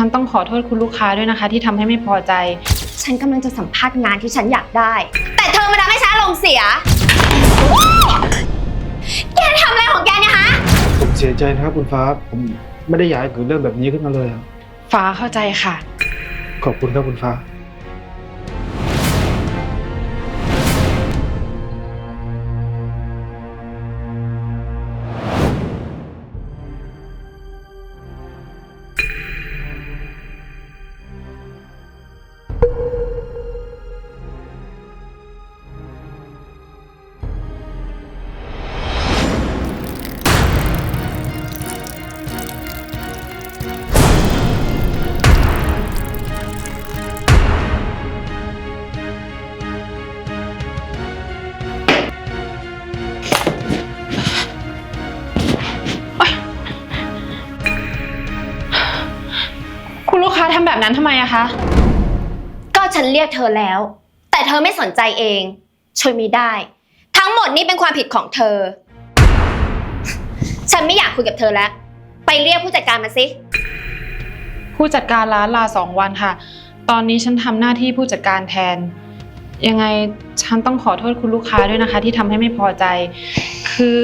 ฉันต้องขอโทษคุณลูกค้าด้วยนะคะ ที่ทำให้ไม่พอใจ ฉันกำลังจะสัมภาษณ์งานที่ฉันอยากได้ แต่เธอมาทำให้ฉันอารมณ์เสียแกทำอะไรของแกเนี่ยฮะ ผมเสียใจนะครับคุณฟ้า ผมไม่ได้อยากให้เกิดเรื่องแบบนี้ขึ้นมาเลยครับฟ้าเข้าใจค่ะ ขอบคุณครับคุณฟ้า นั้นทำไมอะคะ ก็ฉันเรียกเธอแล้ว แต่เธอไม่สนใจเอง ช่วยไม่ได้ ทั้งหมดนี่เป็นความผิดของเธอ ฉันไม่อยากคุยกับเธอแล้ว ไปเรียกผู้จัดการมาสิ ผู้จัดการร้านลาสองวันค่ะ ตอนนี้ฉันทำหน้าที่ผู้จัดการแทน ยังไงฉันต้องขอโทษคุณลูกค้าด้วยนะคะ ที่ทำให้ไม่พอใจ คือ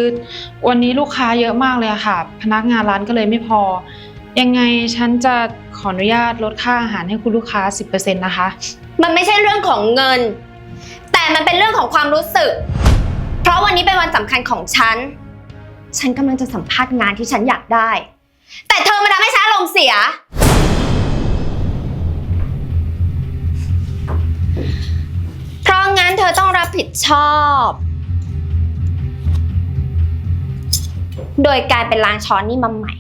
วันนี้ลูกค้าเยอะมากเลยอะค่ะ พนักงานร้านก็เลยไม่พอ ยังไงฉันจะขออนุญาตลดค่าอาหารให้คุณลูกค้า 10%นะคะ มันไม่ใช่เรื่องของเงิน แต่มันเป็นเรื่องของความรู้สึก เพราะวันนี้เป็นวันสำคัญของฉัน ฉันกำลังจะสัมภาษณ์งานที่ฉันอยากได้ แต่เธอมาทำให้ฉันอารมณ์เสีย เพราะงั้นเธอต้องรับผิดชอบ โดยการเป็นล้างช้อนนี่มาใหม่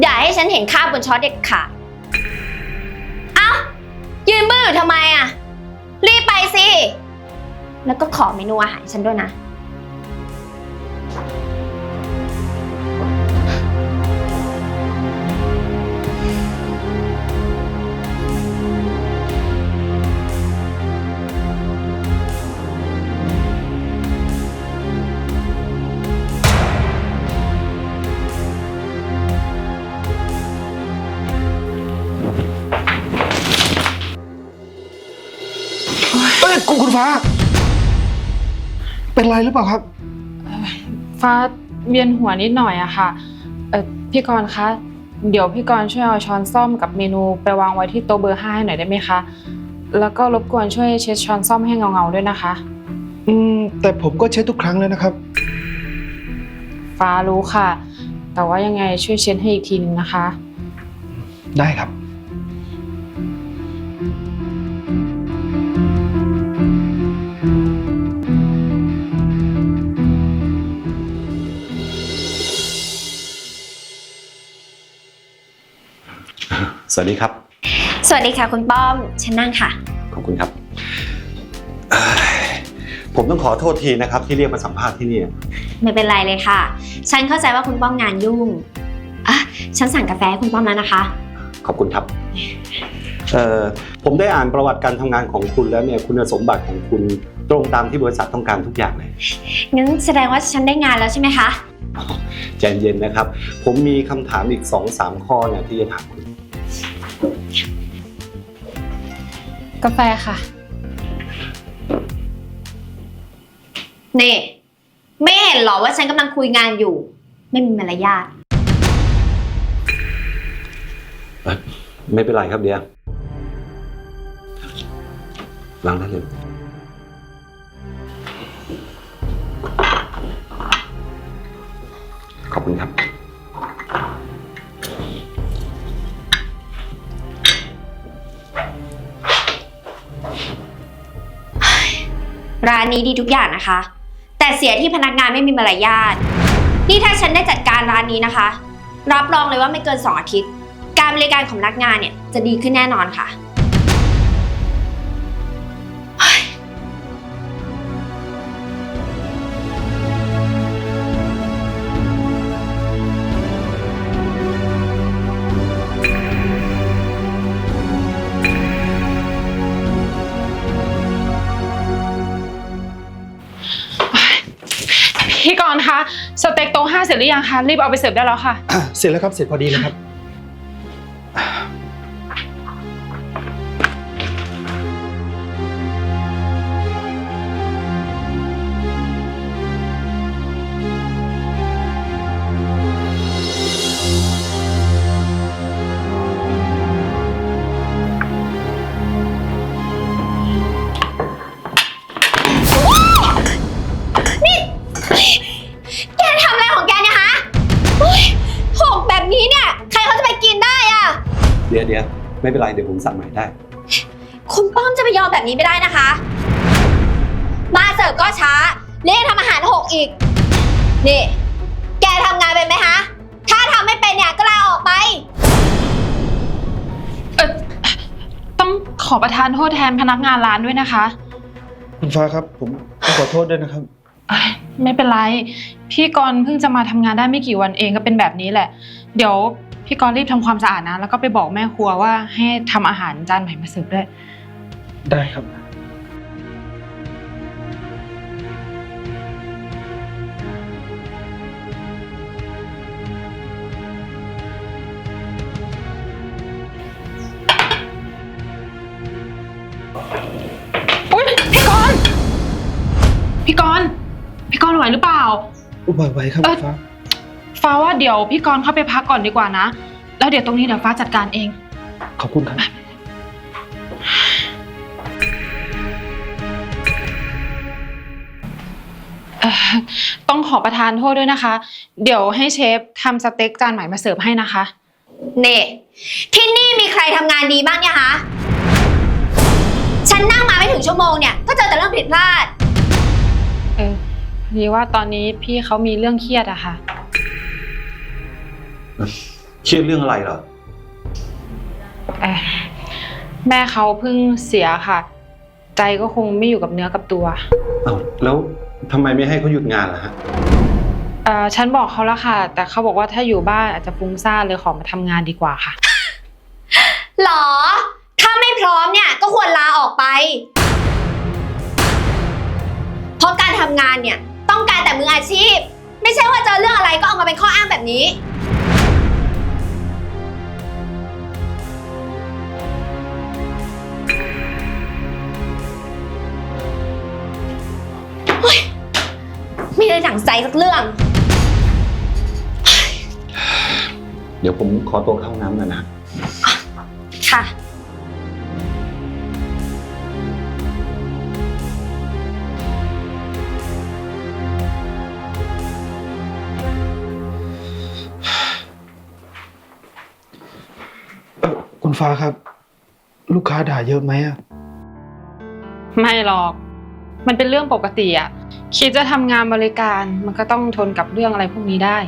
อย่าให้ฉันเห็นค่าบบนช้อนเด็ดขาดเอ้ายืนมืออยู่ทำไมอะรีบไปสิ แล้วก็ขอเมนูอาหารฉันด้วยนะ ยคุณคุณฟ้า เป็นไรหรือเปล่าครับ ฟ้าเวียนหัวนิดหน่อยอะค่ะเออพี่กรณ์คะ เดี๋ยวพี่กรณ์ช่วยเอาช้อนส้อมกับเมนูไปวางไว้ที่โต๊ะเบอร์ห้าให้หน่อยได้ไหมคะ แล้วก็รบกวนช่วยเช็ดช้อนส้อมให้เงาๆด้วยนะคะ อืม แต่ผมก็เช็ดทุกครั้งเลยนะครับ ฟ้ารู้ค่ะ แต่ว่ายังไงช่วยเช็ดให้อีกทีนึงนะคะ ได้ครับ สวัสดีครับ สวัสดีค่ะคุณป้อมฉันนั่งค่ะ ขอบคุณครับเอ้ยผมต้องขอโทษทีนะครับ ที่เรียกมาสัมภาษณ์ที่นี่ ไม่เป็นไรเลยค่ะ ฉันเข้าใจว่าคุณป้อมงานยุ่งอะฉันสั่งกาแฟให้คุณป้อมแล้วนะคะ ขอบคุณครับเอ่อผมได้อ่านประวัติการทำงานของคุณแล้วเนี่ยคุณสมบัติของคุณตรงตามที่บริษัทต้องการทุกอย่างเลย งั้นแสดงว่าฉันได้งานแล้วใช่ไหมคะ ใจเย็นนะครับ ผมมีคำถามอีก2อสามข้อเนี่ยที่จะถามคุณ กาแฟค่ะนี่ไม่เห็นเหรอว่าฉันกำลังคุยงานอยู่ ไม่มีมารยาทไม่เป็นไรครับเดียล้างได้เลยขอบคุณครับานนี้ดีทุกอย่างนะคะ แต่เสียที่พนักงานไม่มีมารยาทนี่ถ้าฉันได้จัดการร้านนี้นะคะ รับรองเลยว่าไม่เกิน 2 อาทิตย์ การบริการของพนักงานเนี่ยจะดีขึ้นแน่นอนค่ะ จหรือยังคะรีบเอาไปเสิร์ฟได้แล้วค่ะอะเสร็จแล้วครับเสร็จพอดีเลยครับ เป็นไรเดี๋ยวผมสั่งใหม่ได้ คุณป้อมจะไปยอมแบบนี้ไม่ได้นะคะ มาเสิร์ฟก็ช้าเรียกทำอาหารหกอีก นี่ แกทำงานเป็นไหมฮะ ถ้าทำไม่เป็นเนี่ยก็ลาออกไป เออต้องขอประทานโทษแทนพนักงานร้านด้วยนะคะ คุณฟ้าครับ ผมต้องขอโทษด้วยนะครับ เอ้ยไม่เป็นไร พี่กรณ์เพิ่งจะมาทำงานได้ไม่กี่วันเองก็เป็นแบบนี้แหละ เดี๋ยวพี่กรณ์รีบทำความสะอาดนะ แล้วก็ไปบอกแม่ครัวว่าให้ทำอาหารจานใหม่มาเสิร์ฟด้วย ได้ครับ อเปล่าไหวๆครับเอ่อคุณฟ้า ฟ้าว่าเดี๋ยวพี่กรณ์เข้าไปพักก่อนดีกว่านะ แล้วเดี๋ยวตรงนี้เดี๋ยวฟ้าจัดการเอง ขอบคุณครับ เอ่อต้องขอประทานโทษด้วยนะคะ เดี๋ยวให้เชฟทำสเต็กจานใหม่มาเสิร์ฟให้นะคะ เน่ที่นี่มีใครทำงานดีบ้างเนี่ยฮะฉันนั่งมาไม่ถึงชั่วโมงเนี่ย ก็เจอแต่เรื่องผิดพลาด เออพอ ดีว่าตอนนี้พี่เขามีเรื่องเครียดอะค่ะ เครียดเรื่องอะไรเหรอเอ่อแม่เขาเพิ่งเสียค่ะ ใจก็คงไม่อยู่กับเนื้อกับตัวอ้าวแล้วทำไมไม่ให้เขาหยุดงานล่ะฮะ เอ่อฉันบอกเขาแล้วค่ะ แต่เขาบอกว่าถ้าอยู่บ้านอาจจะฟุ้งซ่านเลยขอมาทำงานดีกว่าค่ะ หรอ ถ้าไม่พร้อมเนี่ยก็ควรลาออกไป เพราะการทำงานเนี่ยต้องการ แต่มืออาชีพ ไม่ใช่ว่าเจอเรื่องอะไรก็เอามาเป็นข้ออ้างแบบนี้ เฮ้ย ไม่ได้ดั่งใจสักเรื่อง เดี๋ยวผมขอตัวเข้าห้องน้ำหน่อยนะ ค่ะ ฟ้าครับ ลูกค้าด่าเยอะไหมอะไม่หรอก มันเป็นเรื่องปกติอะคิดจะทำงานบริการ มันก็ต้องทนกับเรื่องอะไรพวกนี้ได้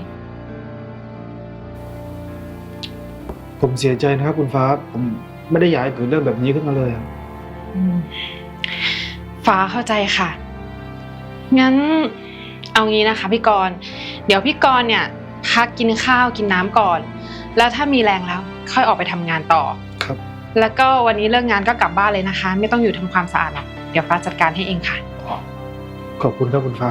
ผมเสียใจนะครับ คุณฟ้า ผมไม่ได้อยากให้เกิดเรื่องแบบนี้ขึ้นมาเลยอะอืมฟ้าเข้าใจค่ะ งั้นเอางี้นะคะพี่กรณ์เดี๋ยวพี่กรณ์เนี่ยพักกินข้าวกินน้ำก่อน แล้วถ้ามีแรงแล้ว ค่อยออกไปทำงานต่อครับ แล้วก็วันนี้เลิกงานก็กลับบ้านเลยนะคะ ไม่ต้องอยู่ทำความสะอาดหรอกเดี๋ยวฟ้าจัดการให้เองค่ะ ขอบคุณครับคุณฟ้า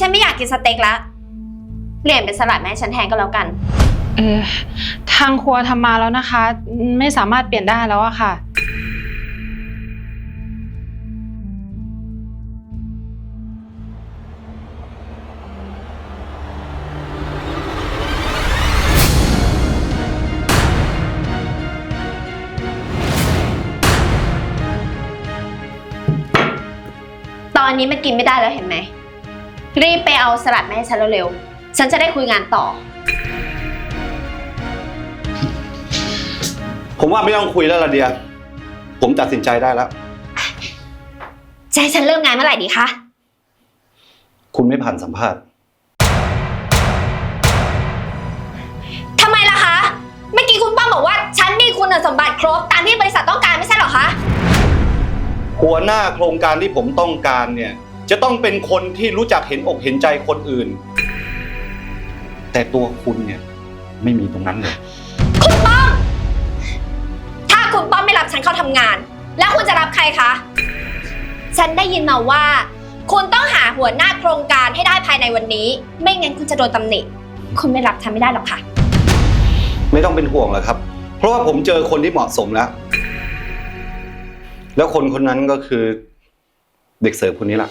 ฉันไม่อยากกินสเต็กแล้วเปลี่ยนเป็นสลัดแม่ให้ฉันแทนก็แล้วกัน เออทางครัวทำมาแล้วนะคะ ไม่สามารถเปลี่ยนได้แล้วอะค่ะ ตอนนี้มันกินไม่ได้แล้วเห็นไหม รีบไปเอาสลัดแม่ให้ฉันเร็วๆ ฉันจะได้คุยงานต่อ ผมว่าไม่ต้องคุยแล้วละเดีย ผมตัดสินใจได้แล้ว จะให้ฉันเริ่มงานเมื่อไหร่ดีคะ คุณไม่ผ่านสัมภาษณ์ ทำไมล่ะคะ เมื่อกี้คุณป้อมบอกว่า ฉันมีคุณสมบัติครบตามที่บริษัทต้องการไม่ใช่เหรอคะ หัวหน้าโครงการที่ผมต้องการเนี่ย จะต้องเป็นคนที่รู้จักเห็นอกเห็นใจคนอื่น แต่ตัวคุณเนี่ยไม่มีตรงนั้นเลย คุณป้อม ถ้าคุณป้อมไม่รับฉันเข้าทำงาน แล้วคุณจะรับใครคะ ฉันได้ยินมาว่า คุณต้องหาหัวหน้าโครงการให้ได้ภายในวันนี้ ไม่งั้นคุณจะโดนตำหนิ คุณไม่รับฉันไม่ได้หรอกค่ะ ไม่ต้องเป็นห่วงหรอกครับ เพราะว่าผมเจอคนที่เหมาะสมแล้ว แล้วคนคนนั้นก็คือเด็กเสิร์ฟคนนี้แหละ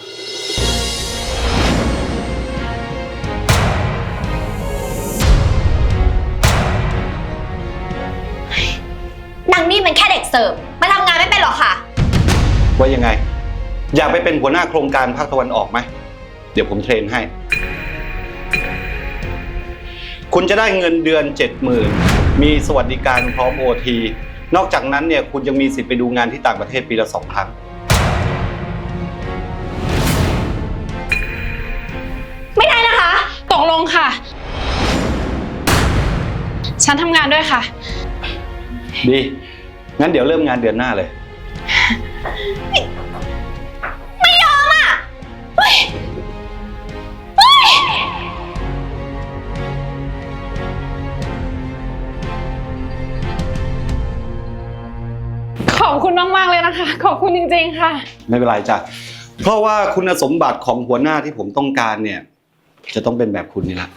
สิร์ฟมาทำงานไม่เป็นหรอกค่ะ ว่ายังไง อยากไปเป็นหัวหน้าโครงการภาคตะวันออกไหม เดี๋ยวผมเทรนให้ คุณจะได้เงินเดือนเจ็ดหมื่นมีสวัสดิการพร้อมโอทีนอกจากนั้นเนี่ยคุณยังมีสิทธิ์ไปดูงานที่ต่างประเทศปีละสองครั้ง ไม่ได้นะคะ ตกลงค่ะ ฉันทำงานด้วยค่ะ ดี งั้นเดี๋ยวเริ่มงานเดือนหน้าเลย ไม่ยอมอะเฮ้ยเฮ้ยขอบคุณมากๆเลยนะคะ ขอบคุณจริงๆค่ะ ไม่เป็นไรจ้ะ เพราะว่าคุณสมบัติของหัวหน้าที่ผมต้องการเนี่ย จะต้องเป็นแบบคุณนี่แหละ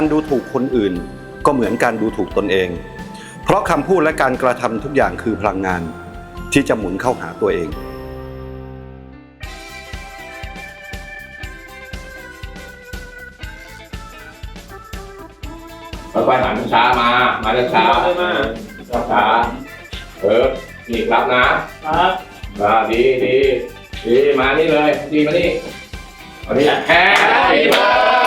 การดูถูกคนอื่น ก็เหมือนการดูถูกตนเอง เพราะคำพูดและการกระทำทุกอย่างคือพลังงาน ที่จะหมุนเข้าหาตัวเองค่อยๆหันช้ามา มาช้าๆมาช้าๆเออนี่รับนะครับอ่าดีดีดีมานี่เลย ดีมานี่มานี่ Happy birthday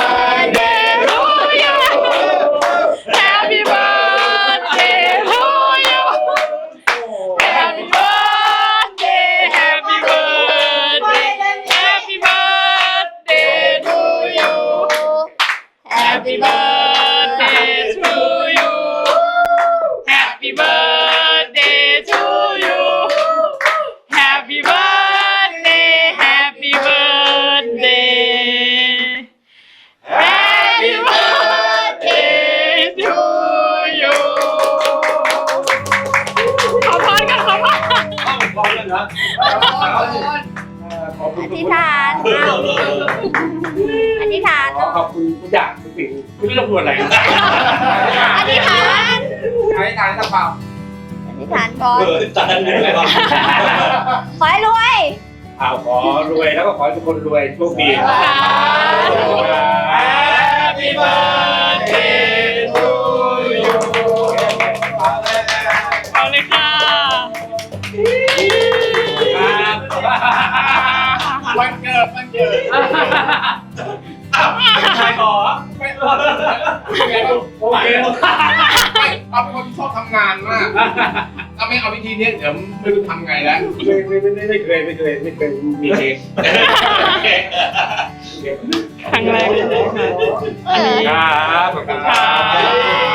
อธิษฐานขอขอบคุณทุกอย่างทุกสิ่งไม่รู้จะพูดอะไรอธิษฐานอธิษฐานสักเปล่าอธิษฐานก่อนเออจัดอะไรบ้างขอให้รวยอ้าวขอรวยแล้วก็ขอให้ทุกคนรวยโชคดี Happy birthday to you เอาเลยค่ะวันเกิดวันเกิดอ้าว ใครขอไม่โอเคโอเคไม่เอาเป็นคนที่ชอบทำงานมากถ้าไม่เอาวิธีนี้เดี๋ยวไม่รู้ทำไงแล้วไม่ไม่ไม่ไม่เคยไม่เคยไม่เคยมีเค้กครั้งแรกครับขอบคุณครับ